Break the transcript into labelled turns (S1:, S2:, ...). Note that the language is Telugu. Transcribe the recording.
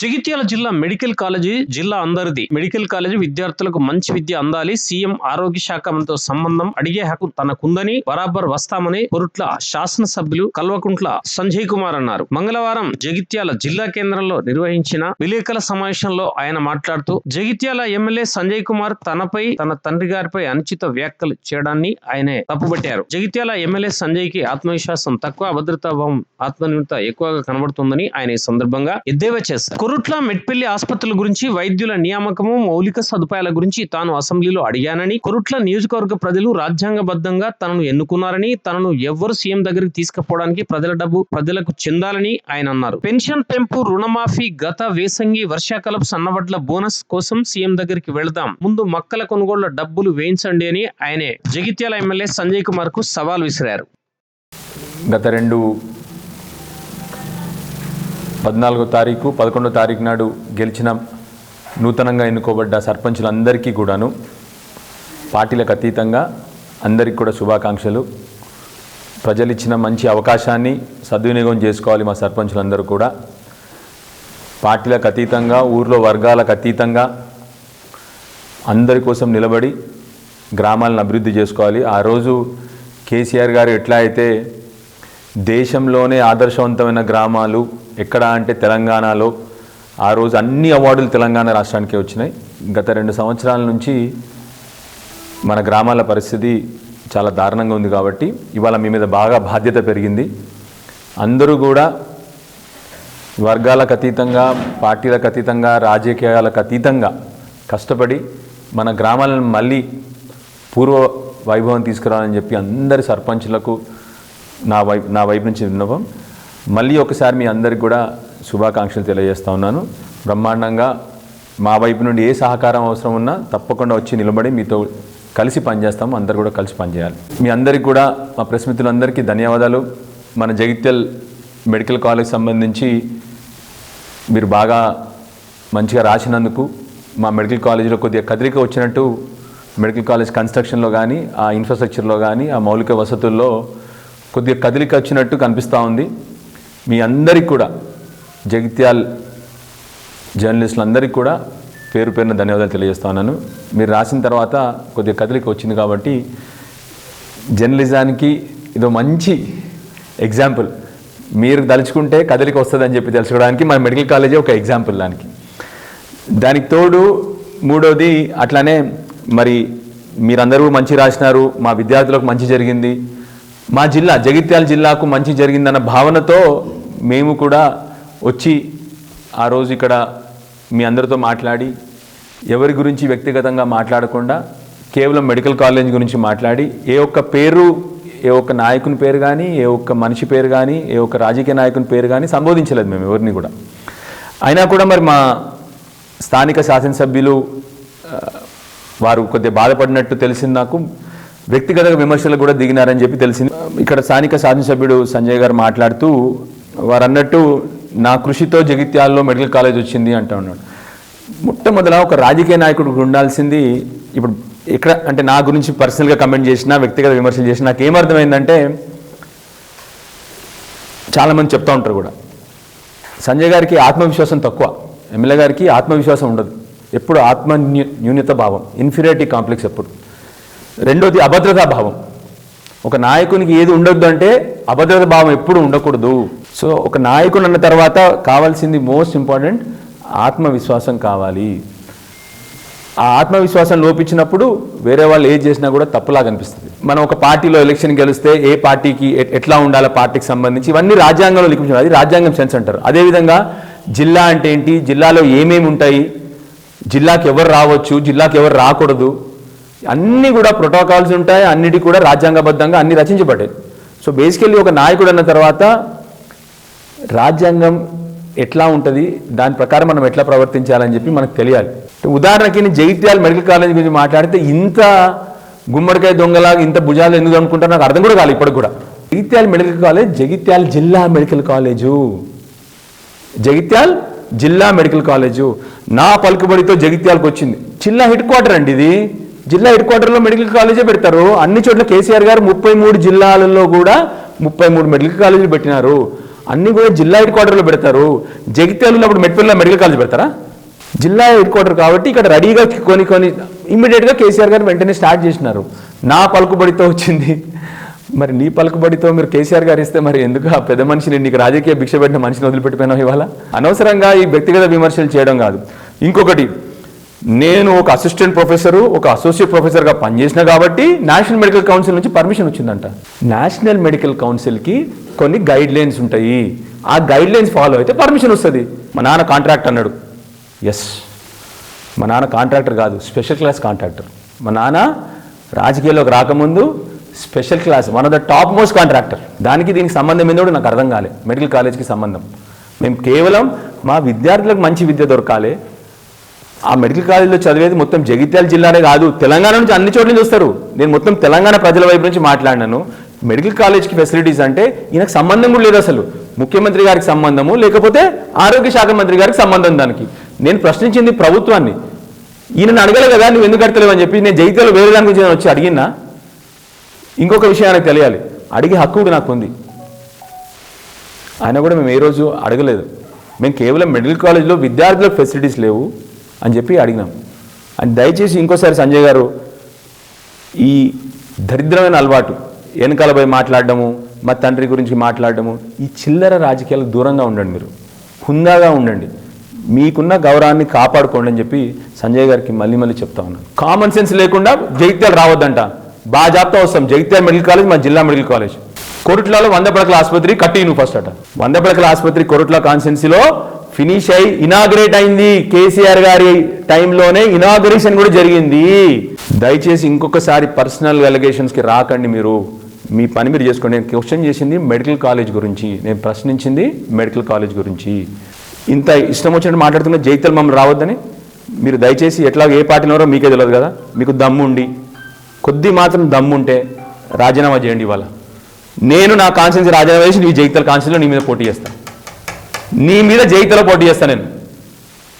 S1: జగిత్యాల జిల్లా మెడికల్ కాలేజీ జిల్లా అందరిది. మెడికల్ కాలేజీ విద్యార్థులకు మంచి విద్య అందాలి. సీఎం ఆరోగ్య శాఖతో సంబంధం అడిగే హక్కు తనకుందని బరాబర్ వస్తామని పొరుట్ల శాసనసభ్యులు కల్వకుంట్ల సంజయ్ కుమార్ అన్నారు. మంగళవారం జగిత్యాల జిల్లా కేంద్రంలో నిర్వహించిన విలేకరుల సమావేశంలో ఆయన మాట్లాడుతూ జగిత్యాల ఎమ్మెల్యే సంజయ్ కుమార్ తనపై తన తండ్రి గారిపై అనుచిత వ్యాఖ్యలు చేయడాన్ని ఆయనే తప్పుపట్టారు జగిత్యాల ఎమ్మెల్యే సంజయ్కి ఆత్మవిశ్వాసం తక్కువ అభద్రతాభావం ఆత్మనిర్భరత ఎక్కువగా కనబడుతుందని ఆయన ఈ సందర్భంగా ఎద్దేవా చేశారు. కొరుట్ల మెట్పల్లి ఆసుపత్రుల గురించి వైద్యుల నియామకము మౌలిక సదుపాయాల గురించి తాను అసెంబ్లీలో అడిగానని కొరుట్ల నియోజకవర్గ ప్రజలు రాజ్యాంగబద్ధంగా తనను ఎన్నుకున్నారని తనను ఎవ్వరు సీఎం దగ్గరికి తీసుకుపోవడానికి ప్రజల డబ్బు ప్రజలకు చెందాలని ఆయన అన్నారు. పెన్షన్ పెంపు రుణమాఫీ గత వేసంగి వర్షాకాలపు సన్నవడ్ల బోనస్ కోసం సీఎం దగ్గరికి వెళదాం. ముందు మక్కల కొనుగోళ్ళ డబ్బులు వేయించండి అని ఆయనే జగిత్యాల ఎమ్మెల్యే సంజయ్ కుమార్కు సవాల్ విసిరారు.
S2: గత రెండు పద్నాలుగో తారీఖు పదకొండో తారీఖు నాడు గెలిచిన నూతనంగా ఎన్నుకోబడ్డ సర్పంచులందరికీ కూడాను పార్టీలకు అతీతంగా అందరికీ కూడా శుభాకాంక్షలు. ప్రజలు ఇచ్చిన మంచి అవకాశాన్ని సద్వినియోగం చేసుకోవాలి మా సర్పంచులందరూ కూడా. పార్టీలకు అతీతంగా ఊర్లో వర్గాలకు అతీతంగా అందరి కోసం నిలబడి గ్రామాలను అభివృద్ధి చేసుకోవాలి. ఆ రోజు కేసీఆర్ గారు ఎట్లా అయితే దేశంలోనే ఆదర్శవంతమైన గ్రామాలు ఎక్కడ అంటే తెలంగాణలో ఆ రోజు అన్ని అవార్డులు తెలంగాణ రాష్ట్రానికే వచ్చినాయి. గత రెండు సంవత్సరాల నుంచి మన గ్రామాల పరిస్థితి చాలా దారుణంగా ఉంది కాబట్టి ఇవాళ మీ మీద బాగా బాధ్యత పెరిగింది. అందరూ కూడా వర్గాలకు అతీతంగా పార్టీలకు అతీతంగా రాజకీయాలకు అతీతంగా కష్టపడి మన గ్రామాలను మళ్ళీ పూర్వ వైభవం తీసుకురావాలని చెప్పి అందరి సర్పంచులకు నా వైపు నా వైపు నుంచి విన్నపం. మళ్ళీ ఒకసారి మీ అందరికి కూడా శుభాకాంక్షలు తెలియజేస్తా ఉన్నాను. బ్రహ్మాండంగా మా వైపు నుండి ఏ సహకారం అవసరం ఉన్నా తప్పకుండా వచ్చి నిలబడి మీతో కలిసి పనిచేస్తాము. అందరు కూడా కలిసి పనిచేయాలి. మీ అందరికి కూడా మా ప్రెస్ మిత్రులందరికీ ధన్యవాదాలు. మన జగిత్యల్ మెడికల్ కాలేజ్ సంబంధించి మీరు బాగా మంచిగా రాసినందుకు మా మెడికల్ కాలేజీలో కొద్దిగా కదిలిక వచ్చినట్టు మెడికల్ కాలేజ్ కన్స్ట్రక్షన్లో కానీ ఆ ఇన్ఫ్రాస్ట్రక్చర్లో కానీ ఆ మౌలిక వసతుల్లో కొద్దిగా కదిలిక వచ్చినట్టు కనిపిస్తూ ఉంది. మీ అందరికి కూడా జగిత్యాల్ జర్నలిస్టులందరికీ కూడా పేరు పేరున ధన్యవాదాలు తెలియజేస్తున్నాను మీరు రాసిన తర్వాత కొద్దిగా కదలిక వచ్చింది కాబట్టి జర్నలిజానికి ఇదో మంచి ఎగ్జాంపుల్. మీరు తలుచుకుంటే కదలిక వస్తుందని చెప్పి తెలుసుకోవడానికి మన మెడికల్ కాలేజీ ఒక ఎగ్జాంపుల్ దానికి. దానికి తోడు మూడోది అట్లానే మరి మీరందరూ మంచి రాసినారు మా విద్యార్థులకు మంచి జరిగింది. మా జిల్లా జగిత్యాల జిల్లాకు మంచి జరిగిందన్న భావనతో మేము కూడా వచ్చి ఆ రోజు ఇక్కడ మీ అందరితో మాట్లాడి ఎవరి గురించి వ్యక్తిగతంగా మాట్లాడకుండా కేవలం మెడికల్ కాలేజ్ గురించి మాట్లాడి ఏ ఒక్క పేరు ఏ ఒక్క నాయకుని పేరు కానీ ఏ ఒక్క మనిషి పేరు కానీ ఏ ఒక్క రాజకీయ నాయకుని పేరు కానీ సంబోధించలేదు మేము ఎవరిని కూడా. అయినా కూడా మరి మా స్థానిక శాసనసభ్యులు వారు కొద్దిగా బాధపడినట్టు తెలిసింది నాకు. వ్యక్తిగత విమర్శలు కూడా దిగినారని చెప్పి తెలిసింది. ఇక్కడ స్థానిక శాసనసభ్యుడు సంజయ్ గారు మాట్లాడుతూ వారు అన్నట్టు నా కృషితో జగిత్యాల్లో మెడికల్ కాలేజ్ వచ్చింది అంటూ ఉన్నాడు. మొట్టమొదల ఒక రాజకీయ నాయకుడు ఉండాల్సింది ఇప్పుడు ఇక్కడ అంటే నా గురించి పర్సనల్గా కమెంట్ చేసినా వ్యక్తిగత విమర్శలు చేసినా నాకు ఏమర్థమైందంటే చాలామంది చెప్తా ఉంటారు కూడా. సంజయ్ గారికి ఆత్మవిశ్వాసం తక్కువ. ఎమ్మెల్యే గారికి ఆత్మవిశ్వాసం ఉండదు. ఎప్పుడు ఆత్మ న్యూన్యత భావం ఇన్ఫీరియారిటీ కాంప్లెక్స్ ఎప్పుడు. రెండోది అభద్రతా భావం. ఒక నాయకునికి ఏది ఉండొద్దు అంటే అభద్రత భావం ఎప్పుడు ఉండకూడదు. సో ఒక నాయకుడు అన్న తర్వాత కావాల్సింది మోస్ట్ ఇంపార్టెంట్ ఆత్మవిశ్వాసం కావాలి. ఆ ఆత్మవిశ్వాసం లోపించినప్పుడు వేరే వాళ్ళు ఏది చేసినా కూడా తప్పులాగా అనిపిస్తుంది. మనం ఒక పార్టీలో ఎలక్షన్ గెలిస్తే ఏ పార్టీకి ఎట్లా ఉండాలి పార్టీకి సంబంధించి ఇవన్నీ రాజ్యాంగంలో లిఖించారు అది రాజ్యాంగం సెన్స్ అంటారు. అదేవిధంగా జిల్లా అంటే ఏంటి? జిల్లాలో ఏమేమి ఉంటాయి? జిల్లాకి ఎవరు రావచ్చు? జిల్లాకి ఎవరు రాకూడదు? అన్నీ కూడా ప్రోటోకాల్స్ ఉంటాయి. అన్నిటి కూడా రాజ్యాంగబద్ధంగా అన్ని రచించబడ్డాయి. సో బేసికల్లీ ఒక నాయకుడు అన్న తర్వాత రాజ్యాంగం ఎట్లా ఉంటుంది? దాని ప్రకారం మనం ఎట్లా ప్రవర్తించాలని చెప్పి మనకు తెలియాలి. ఉదాహరణకి నేను జగిత్యాల మెడికల్ కాలేజ్ గురించి మాట్లాడితే ఇంత గుమ్మడికాయ దొంగలాగా ఇంత భుజాలు ఎందుకు అనుకుంటారు నాకు అర్థం కూడా కాదు ఇప్పటికి కూడా. జగిత్యాల మెడికల్ కాలేజ్ జగిత్యాల జిల్లా మెడికల్ కాలేజు. జగిత్యాల్ జిల్లా మెడికల్ కాలేజు. నా పలుకుబడితో జగిత్యాలకు వచ్చింది. జిల్లా హెడ్ క్వార్టర్ అండి ఇది. జిల్లా హెడ్ క్వార్టర్లో మెడికల్ కాలేజే పెడతారు. అన్ని చోట్ల కేసీఆర్ గారు ముప్పై మూడు జిల్లాలలో కూడా ముప్పై మూడు మెడికల్ కాలేజీలు పెట్టినారు. అన్నీ కూడా జిల్లా హెడ్ క్వార్టర్లో పెడతారు. జగిత్యాల ఉన్నప్పుడు మెట్పల్లిలో మెడికల్ కాలేజ్ పెడతారా? జిల్లా హెడ్ క్వార్టర్ కాబట్టి ఇక్కడ రెడీగా కొని కొని ఇమ్మీడియట్గా కేసీఆర్ గారు వెంటనే స్టార్ట్ చేసినారు. నా పలుకుబడితో వచ్చింది. మరి నీ పలుకుబడితో మీరు కేసీఆర్ గారు ఇస్తే మరి ఎందుకు ఆ పెద్ద మనిషిని నీకు రాజకీయ భిక్ష పెట్టిన మనిషిని వదిలిపెట్టిపోయినావు ఇవాళ? అనవసరంగా ఈ వ్యక్తిగత విమర్శలు చేయడం కాదు. ఇంకొకటి నేను ఒక అసిస్టెంట్ ప్రొఫెసరు ఒక అసోసియేట్ ప్రొఫెసర్గా పనిచేసిన కాబట్టి నేషనల్ మెడికల్ కౌన్సిల్ నుంచి పర్మిషన్ వచ్చిందంట. నేషనల్ మెడికల్ కౌన్సిల్కి కొన్ని గైడ్ లైన్స్ ఉంటాయి. ఆ గైడ్ లైన్స్ ఫాలో అయితే పర్మిషన్ వస్తుంది. మా నాన్న కాంట్రాక్ట్ అన్నాడు. ఎస్ మా నాన్న కాంట్రాక్టర్ కాదు స్పెషల్ క్లాస్ కాంట్రాక్టర్ మా నాన్న రాజకీయాల్లోకి రాకముందు special class one of the topmost contractor దానికి దీనికి సంబంధం ఏందో కూడా నాకు అర్థం కాలే. మెడికల్ కాలేజ్కి సంబంధం. మేము కేవలం మా విద్యార్థులకు మంచి విద్య దొరకాలి. ఆ మెడికల్ కాలేజీలో చదివేది మొత్తం జగిత్యాల జిల్లానే కాదు. తెలంగాణ నుంచి అన్ని చోట్ల నుంచి వస్తారు. నేను మొత్తం తెలంగాణ ప్రజల వైపు నుంచి మాట్లాడినాను. మెడికల్ కాలేజ్కి ఫెసిలిటీస్ అంటే ఈయనకు సంబంధం కూడా లేదు అసలు. ముఖ్యమంత్రి గారికి సంబంధము లేకపోతే ఆరోగ్య శాఖ మంత్రి గారికి సంబంధం దానికి. నేను ప్రశ్నించింది ప్రభుత్వాన్ని. ఈయనను అడగలే కదా నువ్వు ఎందుకు కడతలేవు అని చెప్పి. నేను జగిత్యాల వేరే దాని గురించి వచ్చి అడిగినా. ఇంకొక విషయం ఆయనకు తెలియాలి. అడిగే హక్కు కూడా నాకు ఉంది. ఆయన కూడా మేము ఏ రోజు అడగలేదు. మేము కేవలం మెడికల్ కాలేజ్లో విద్యార్థులకు ఫెసిలిటీస్ లేవు. అని చెప్పి అడిగినాం. అని దయచేసి ఇంకోసారి సంజయ్ గారు ఈ దరిద్రమైన అలవాటు వెనకాల పోయి మాట్లాడడము మా తండ్రి గురించి మాట్లాడడము ఈ చిల్లర రాజకీయాలకు దూరంగా ఉండండి మీరు. హుందాగా ఉండండి. మీకున్న గౌరవాన్ని కాపాడుకోండి అని చెప్పి సంజయ్ గారికి మళ్ళీ మళ్ళీ చెప్తా ఉన్నాను. కామన్ సెన్స్ లేకుండా జగిత్యాల రావద్దంట. బాగా జాబితా వస్తాం. జగిత్యాల మెడికల్ కాలేజ్ మా జిల్లా మెడికల్ కాలేజ్. కొరుట్లలో వంద పడకల ఆసుపత్రి కట్టి నువ్వు ఫస్ట్ అట. వంద పడకల ఆసుపత్రి కొరుట్ల కాన్సెన్సీలో ఫినిష్ అయి ఇనాగ్రేట్ అయింది కేసీఆర్ గారి టైంలోనే ఇనాగ్రేషన్ కూడా జరిగింది. దయచేసి ఇంకొకసారి పర్సనల్కి రాకండి మీరు. మీ పని మీరు చేసుకోండి. నేను క్వశ్చన్ చేసింది మెడికల్ కాలేజ్ గురించి. నేను ప్రశ్నించింది మెడికల్ కాలేజ్ గురించి. ఇంత ఇష్టం వచ్చినట్టు మాట్లాడుతున్న జైతల్ మమ్మల్ని రావద్దని మీరు దయచేసి ఎట్లా ఏ పార్టీలోరో మీకే తెలియదు కదా? మీకు దమ్ముండి కొద్ది మాత్రం దమ్ముంటే రాజీనామా చేయండి ఇవాళ. నేను నా కాన్స్టిట్యూన్సీ రాజీనామా చేసి నీ జైతల్ కాన్స్టిట్యూన్సీలో నీ మీద పోటీ చేస్తాను నీ మీద జైతలో పోటీ చేస్తాను నేను.